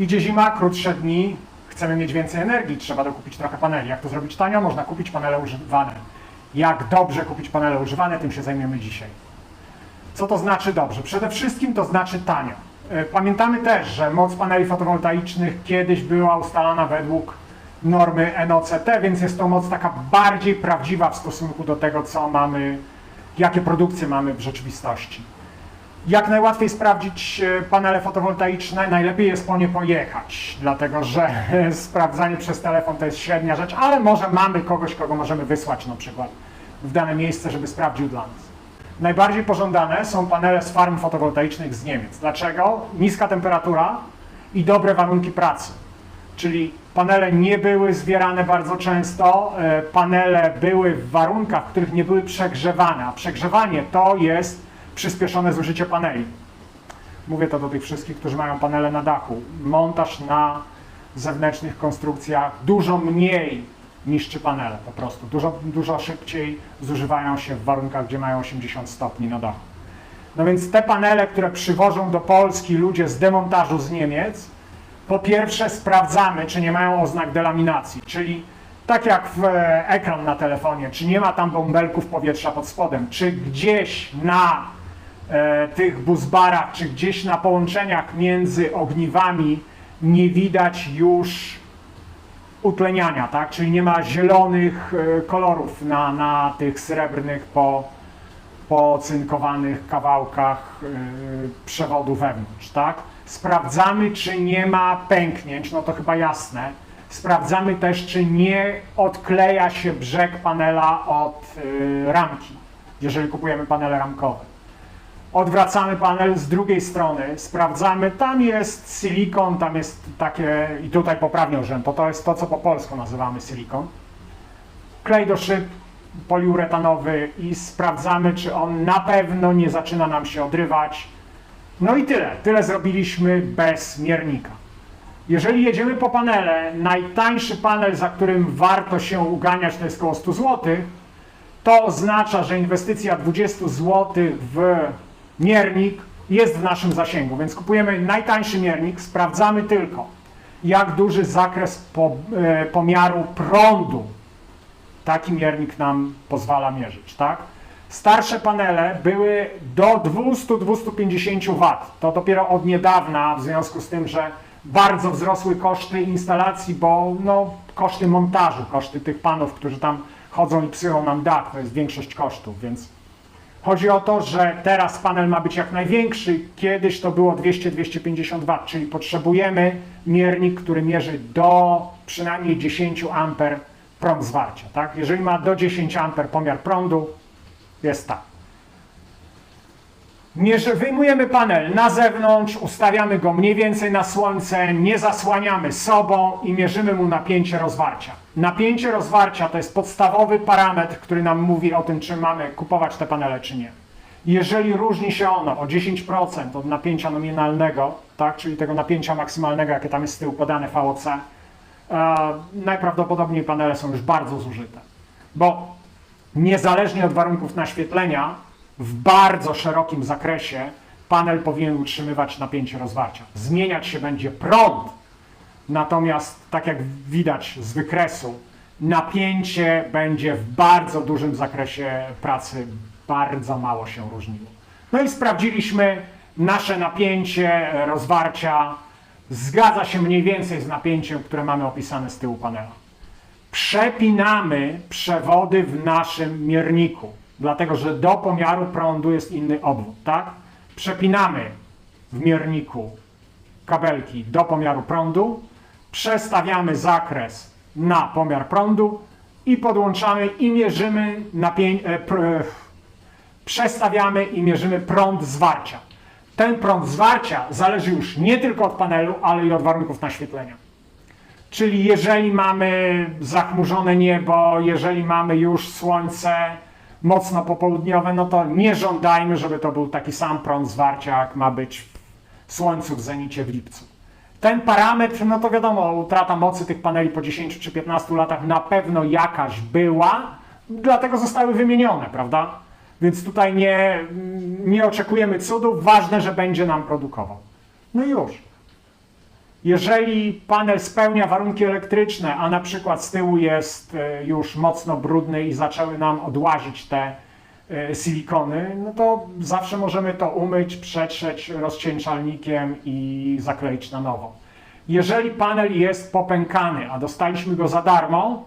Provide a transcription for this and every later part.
Idzie zima, krótsze dni, chcemy mieć więcej energii, trzeba dokupić trochę paneli. Jak to zrobić tanio? Można kupić panele używane. Jak dobrze kupić panele używane, tym się zajmiemy dzisiaj. Co to znaczy dobrze? Przede wszystkim to znaczy tanio. E, Pamiętamy też, że moc paneli fotowoltaicznych kiedyś była ustalana według normy NOCT, więc jest to moc taka bardziej prawdziwa w stosunku do tego, co mamy, jakie produkcje mamy w rzeczywistości. Jak najłatwiej sprawdzić e, panele fotowoltaiczne, najlepiej jest po nie pojechać, dlatego że e, sprawdzanie przez telefon to jest średnia rzecz, ale może mamy kogoś, kogo możemy wysłać na przykład w dane miejsce, żeby sprawdził dla nas. Najbardziej pożądane są panele z farm fotowoltaicznych z Niemiec. Dlaczego? Niska temperatura i dobre warunki pracy. Czyli panele nie były zwierane bardzo często, e, panele były w warunkach, w których nie były przegrzewane, a przegrzewanie to jest przyspieszone zużycie paneli. Mówię to do tych wszystkich, którzy mają panele na dachu. Montaż na zewnętrznych konstrukcjach dużo mniej niszczy panele po prostu. Dużo, dużo szybciej zużywają się w warunkach, gdzie mają 80 stopni na dachu. No więc te panele, które przywożą do Polski ludzie z demontażu z Niemiec, po pierwsze sprawdzamy, czy nie mają oznak delaminacji, czyli tak jak w e, ekran na telefonie, czy nie ma tam bąbelków powietrza pod spodem, czy gdzieś na tych buzbarach, czy gdzieś na połączeniach między ogniwami nie widać już utleniania, tak? Czyli nie ma zielonych e, kolorów na, na tych srebrnych po, pocynkowanych kawałkach e, przewodu wewnątrz, tak? Sprawdzamy, czy nie ma pęknięć, no to chyba jasne. Sprawdzamy też, czy nie odkleja się brzeg panela od e, ramki, jeżeli kupujemy panele ramkowe. Odwracamy panel z drugiej strony, sprawdzamy, tam jest silikon, tam jest takie, i tutaj poprawnie to to jest to, co po polsku nazywamy silikon. Klej do szyb poliuretanowy i sprawdzamy, czy on na pewno nie zaczyna nam się odrywać. No i tyle, tyle zrobiliśmy bez miernika. Jeżeli jedziemy po panele, najtańszy panel, za którym warto się uganiać, to jest około 100 zł, to oznacza, że inwestycja 20 zł w miernik jest w naszym zasięgu, więc kupujemy najtańszy miernik, sprawdzamy tylko, jak duży zakres po, e, pomiaru prądu taki miernik nam pozwala mierzyć, tak? Starsze panele były do 200-250 W. To dopiero od niedawna, w związku z tym, że bardzo wzrosły koszty instalacji, bo no, koszty montażu, koszty tych panów, którzy tam chodzą i psychą nam dach, to jest większość kosztów, więc chodzi o to, że teraz panel ma być jak największy, kiedyś to było 200-250 W, czyli potrzebujemy miernik, który mierzy do przynajmniej 10 A prąd zwarcia, tak? Jeżeli ma do 10 A pomiar prądu, jest tak. Wyjmujemy panel na zewnątrz, ustawiamy go mniej więcej na słońce, nie zasłaniamy sobą i mierzymy mu napięcie rozwarcia. Napięcie rozwarcia to jest podstawowy parametr, który nam mówi o tym, czy mamy kupować te panele, czy nie. Jeżeli różni się ono o 10% od napięcia nominalnego, tak, czyli tego napięcia maksymalnego, jakie tam jest z tyłu podane VOC, e, najprawdopodobniej panele są już bardzo zużyte. Bo niezależnie od warunków naświetlenia, w bardzo szerokim zakresie panel powinien utrzymywać napięcie rozwarcia. Zmieniać się będzie prąd, natomiast tak jak widać z wykresu, napięcie będzie w bardzo dużym zakresie pracy bardzo mało się różniło. No i sprawdziliśmy nasze napięcie rozwarcia. Zgadza się mniej więcej z napięciem, które mamy opisane z tyłu panela przepinamy przewody w naszym mierniku, dlatego że do pomiaru prądu jest inny obwód, tak? Przepinamy w mierniku kabelki do pomiaru prądu, przestawiamy zakres na pomiar prądu i podłączamy i mierzymy napię- e, pr- przestawiamy i mierzymy prąd zwarcia. Ten prąd zwarcia zależy już nie tylko od panelu, ale i od warunków naświetlenia. Czyli jeżeli mamy zachmurzone niebo, jeżeli mamy już słońce mocno popołudniowe, no to nie żądajmy, żeby to był taki sam prąd zwarcia, jak ma być w słońcu w zenicie w lipcu. Ten parametr, no to wiadomo, utrata mocy tych paneli po 10 czy 15 latach na pewno jakaś była, dlatego zostały wymienione, prawda? Więc tutaj nie, nie oczekujemy cudów, ważne, że będzie nam produkował. No i już. Jeżeli panel spełnia warunki elektryczne, a na przykład z tyłu jest e, już mocno brudny i zaczęły nam odłazić te e, silikony, no to zawsze możemy to umyć, przetrzeć rozcieńczalnikiem i zakleić na nowo. Jeżeli panel jest popękany, a dostaliśmy go za darmo,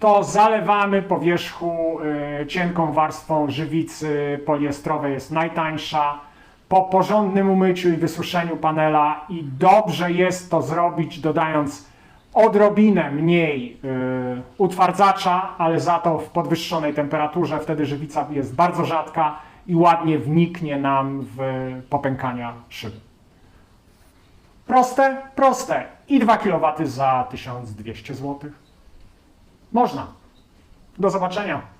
to zalewamy po wierzchu y, cienką warstwą żywicy poliestrowej, jest najtańsza. Po porządnym umyciu i wysuszeniu panela i dobrze jest to zrobić dodając odrobinę mniej y, utwardzacza, ale za to w podwyższonej temperaturze, wtedy żywica jest bardzo rzadka i ładnie wniknie nam w popękania szyby. Proste? Proste. I 2 kW za 1200 zł. Można. Do zobaczenia.